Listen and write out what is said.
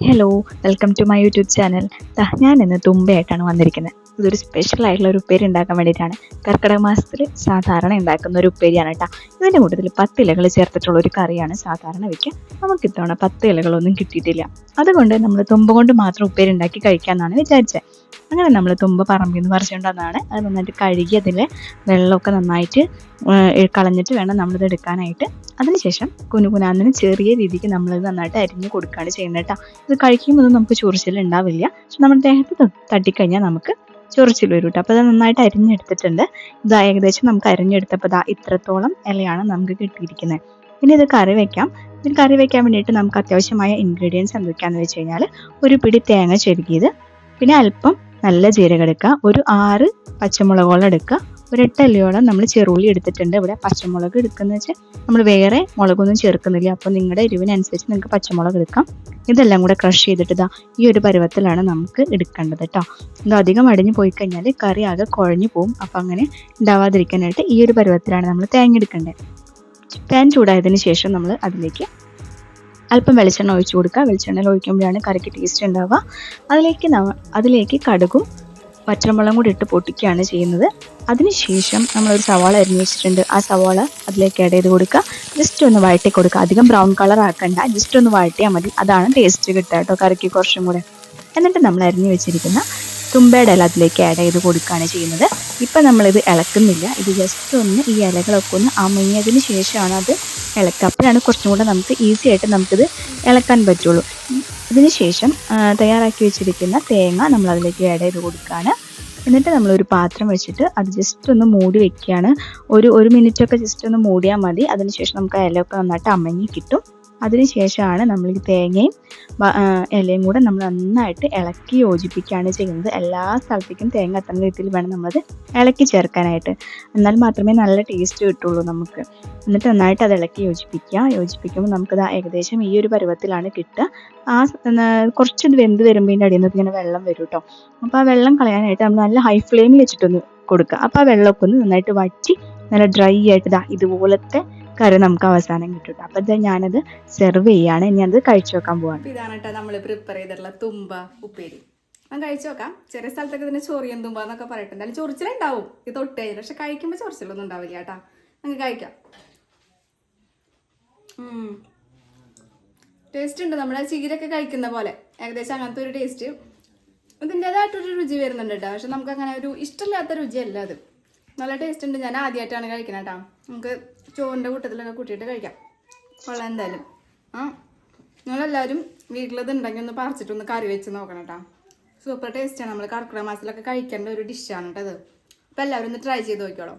Hello welcome to my YouTube channel ഞാൻ ഇന്ന് തുമ്പയായിട്ടാണ് വന്നിരിക്കുന്നത്. ഇതൊരു സ്പെഷ്യൽ ആയിട്ടുള്ള ഒരു ഉപ്പേരി ഉണ്ടാക്കാൻ വേണ്ടിയിട്ടാണ്. കർക്കിടക മാസത്തിൽ സാധാരണ ഉണ്ടാക്കുന്ന ഒരു ഉപ്പേരിയാണ് കേട്ടോ ഇതിന്റെ കൂട്ടത്തിൽ പത്ത് ഇലകൾ ചേർത്തിട്ടുള്ള ഒരു കറിയാണ് സാധാരണ വയ്ക്കുക നമുക്ക് ഇത്തവണ പത്ത് ഇലകളൊന്നും കിട്ടിയിട്ടില്ല. അതുകൊണ്ട് നമ്മൾ തുമ്പ കൊണ്ട് മാത്രം ഉപ്പേരി ഉണ്ടാക്കി കഴിക്കാമെന്നാണ് വിചാരിച്ചത് അങ്ങനെ നമ്മൾ തുമ്പ പറമ്പിൽ നിന്ന് പറിച്ചുകൊണ്ടുവന്നതാണ്. അത് നന്നായിട്ട് കഴുകി അതിൽ വെള്ളമൊക്കെ നന്നായിട്ട് കളഞ്ഞിട്ട് വേണം നമ്മളിത് എടുക്കാനായിട്ട്. അതിനുശേഷം കുനുകുനാന്നിന് ചെറിയ രീതിക്ക് നമ്മളിത് നന്നായിട്ട് അരിഞ്ഞ് കൊടുക്കുകയാണ് ചെയ്യുന്നത് കേട്ടോ ഇത് കഴിക്കുമ്പോൾ നമുക്ക് ചൊറിച്ചിൽ ഉണ്ടാവില്ല പക്ഷെ നമ്മുടെ ദേഹത്ത് തട്ടിക്കഴിഞ്ഞാൽ നമുക്ക് ചൊറിച്ചിൽ വരും കേട്ടോ അപ്പോൾ അത് നന്നായിട്ട് അരിഞ്ഞെടുത്തിട്ടുണ്ട്. ഇത് ഏകദേശം നമുക്ക് അരിഞ്ഞെടുത്തപ്പോൾ ഇതാ ഇത്രത്തോളം ഇലയാണ് നമുക്ക് കിട്ടിയിരിക്കുന്നത്. ഇനി ഇത് കറി വെക്കാം. ഇതിന് കറി വെക്കാൻ വേണ്ടിയിട്ട് നമുക്ക് അത്യാവശ്യമായ ഇൻഗ്രീഡിയൻസ് എന്തൊക്കെയാണെന്ന് വെച്ച് കഴിഞ്ഞാൽ ഒരു പിടി തേങ്ങ ചെരുകിയത്. പിന്നെ അല്പം നല്ല ജീരകം എടുക്കുക. ഒരു ആറ് പച്ചമുളകുകൾ എടുക്കുക. ഒരു എട്ടല്ലിയോളം നമ്മൾ ചെറുള്ളി എടുത്തിട്ടുണ്ട്. ഇവിടെ പച്ചമുളക് എടുക്കുന്നത് വെച്ചാൽ നമ്മൾ വേറെ മുളകൊന്നും ചേർക്കുന്നില്ല. അപ്പോൾ നിങ്ങളുടെ എരിവിനനുസരിച്ച് നിങ്ങൾക്ക് പച്ചമുളക് എടുക്കാം. ഇതെല്ലാം കൂടെ ക്രഷ് ചെയ്തിട്ട് ഇതാ ഈ ഒരു പരുവത്തിലാണ് നമുക്ക് എടുക്കേണ്ടത് കേട്ടോ ഇത് അധികം അടിഞ്ഞു പോയി കഴിഞ്ഞാൽ കറി ആകെ കുഴഞ്ഞു പോകും അപ്പോൾ അങ്ങനെ ഉണ്ടാവാതിരിക്കാനായിട്ട് ഈ ഒരു പരുവത്തിലാണ് നമ്മൾ തേങ്ങ എടുക്കേണ്ടത്. പാൻ ചൂടായതിന് ശേഷം നമ്മൾ അതിലേക്ക് അല്പം വെളിച്ചെണ്ണ ഒഴിച്ചു കൊടുക്കുക. വെളിച്ചെണ്ണയിൽ ഒഴിക്കുമ്പോഴാണ് കറിക്ക് ടേസ്റ്റ് ഉണ്ടാവുക. അതിലേക്ക് അതിലേക്ക് കടുകും പച്ചമുളകും കൂടി ഇട്ട് പൊട്ടിക്കുകയാണ് ചെയ്യുന്നത്. അതിനുശേഷം നമ്മളൊരു സവാള അരിഞ്ഞ് വെച്ചിട്ടുണ്ട്. ആ സവാള അതിലേക്ക് ആഡ് ചെയ്ത് കൊടുക്കുക. ജസ്റ്റ് ഒന്ന് വഴറ്റി കൊടുക്കുക. അധികം ബ്രൗൺ കളർ ആക്കണ്ട. ജസ്റ്റ് ഒന്ന് വഴറ്റിയാൽ മതി. അതാണ് ടേസ്റ്റ് കിട്ടുക കേട്ടോ. കറിക്ക് കുറച്ചും കൂടെ. എന്നിട്ട് നമ്മൾ അരിഞ്ഞു വെച്ചിരിക്കുന്ന തുമ്പയുടെ ഇല അതിലേക്ക് ആഡ് ചെയ്ത് കൊടുക്കുകയാണ് ചെയ്യുന്നത്. ഇപ്പം നമ്മളിത് ഇളക്കുന്നില്ല. ഇത് ജസ്റ്റ് ഒന്ന് ഈ ഇലകളൊക്കെ ഒന്ന് അമങ്ങിയതിന് ശേഷമാണ് അത് ഇളക്കുക. അപ്പോഴാണ് കുറച്ചും കൂടെ നമുക്ക് ഈസി ആയിട്ട് നമുക്കിത് ഇളക്കാൻ പറ്റുള്ളൂ. ഇതിന് ശേഷം ആ, തയ്യാറാക്കി വെച്ചിരിക്കുന്ന തേങ്ങ നമ്മൾ അതിലേക്ക് ആഡ് ചെയ്ത് കൊടുക്കുകയാണ് എന്നിട്ട് നമ്മൾ ഒരു പാത്രം വെച്ചിട്ട് അത് ജസ്റ്റ് ഒന്ന് മൂടി വെക്കുകയാണ് ഒരു ഒരു മിനിറ്റ് ഒക്കെ ജസ്റ്റ് ഒന്ന് മൂടിയാൽ മതി. അതിനുശേഷം നമുക്ക് അയലൊക്കെ നന്നായിട്ട് അമങ്ങി കിട്ടും. അതിനുശേഷമാണ് നമ്മൾ ഈ തേങ്ങയും ഇലയും കൂടെ നമ്മൾ നന്നായിട്ട് ഇളക്കി യോജിപ്പിക്കുകയാണ് ചെയ്യുന്നത്. എല്ലാ സ്ഥലത്തേക്കും തേങ്ങ എത്തുന്ന രീതിയിൽ വേണം നമ്മളത് ഇളക്കി ചേർക്കാനായിട്ട്. എന്നാൽ മാത്രമേ നല്ല ടേസ്റ്റ് കിട്ടുള്ളൂ നമുക്ക്. എന്നിട്ട് നന്നായിട്ട് അത് ഇളക്കി യോജിപ്പിക്കുക. യോജിപ്പിക്കുമ്പോൾ നമുക്കത് ഏകദേശം ഈ ഒരു പരുവത്തിലാണ് കിട്ടുക. ആ കുറച്ച് വെന്ത് വരുമ്പോൾ അടിയിൽ നിന്ന് ഇങ്ങനെ വെള്ളം വരും കേട്ടോ. അപ്പോൾ ആ വെള്ളം കളയാനായിട്ട് നമ്മൾ നല്ല ഹൈ ഫ്ലെയിമിൽ വെച്ചിട്ടൊന്ന് കൊടുക്കുക. അപ്പോൾ ആ വെള്ളമൊക്കെ ഒന്ന് നന്നായിട്ട് വറ്റി നല്ല ഡ്രൈ ആയിട്ട് ഇതാ ഇതുപോലത്തെ കറി നമുക്ക് അവസാനം കിട്ടും അപ്പൊ ഞാനത് സെർവ് ചെയ്യാണ്. ഇനി അത് കഴിച്ചു വെക്കാൻ പോവാണ്. ഇതാണ് കേട്ടോ നമ്മൾ പ്രിപ്പയർ ചെയ്തിട്ടുള്ള തുമ്പ ഉപ്പേരി. ഞാൻ കഴിച്ചു നോക്കാം ചെറിയ സ്ഥലത്തൊക്കെ ഇതിനെ ചൊറിയും തുമ്പ എന്നൊക്കെ പറയട്ടെ. എന്തായാലും ചൊറിച്ചിലുണ്ടാവും. ഇത് തൊട്ട്. പക്ഷെ കഴിക്കുമ്പോൾ ചൊറിച്ചിലൊന്നും ഉണ്ടാവില്ല കേട്ടാ. നമുക്ക് കഴിക്കാം. ടേസ്റ്റ് ഉണ്ട് നമ്മുടെ ചീരൊക്കെ കഴിക്കുന്ന പോലെ. ഏകദേശം അങ്ങനത്തെ ഒരു ടേസ്റ്റ്. ഇതിന്റെതായിട്ടൊരു രുചി വരുന്നുണ്ട് കേട്ടോ. പക്ഷെ നമുക്ക് അങ്ങനെ ഒരു ഇഷ്ടമില്ലാത്ത രുചിയല്ല അത്. നല്ല ടേസ്റ്റ് ഉണ്ട്. ഞാൻ ആദ്യമായിട്ടാണ് കഴിക്കുന്നത് കേട്ടോ നമുക്ക് ചോറിന്റെ കൂട്ടത്തിലൊക്കെ കൂട്ടിയിട്ട് കഴിക്കാം. കൊള്ളാം എന്തായാലും. ആ നിങ്ങളെല്ലാവരും വീട്ടിലത് ഉണ്ടെങ്കിൽ ഒന്ന് പറിച്ചിട്ടൊന്ന് കറി വെച്ച് നോക്കണം കേട്ടോ സൂപ്പർ ടേസ്റ്റാണ് നമ്മൾ കർക്കിടക മാസത്തിലൊക്കെ കഴിക്കേണ്ട ഒരു ഡിഷാണ് കേട്ടോ അത് അപ്പോൾ എല്ലാവരും ഒന്ന് ട്രൈ ചെയ്ത് നോക്കിയോളൂ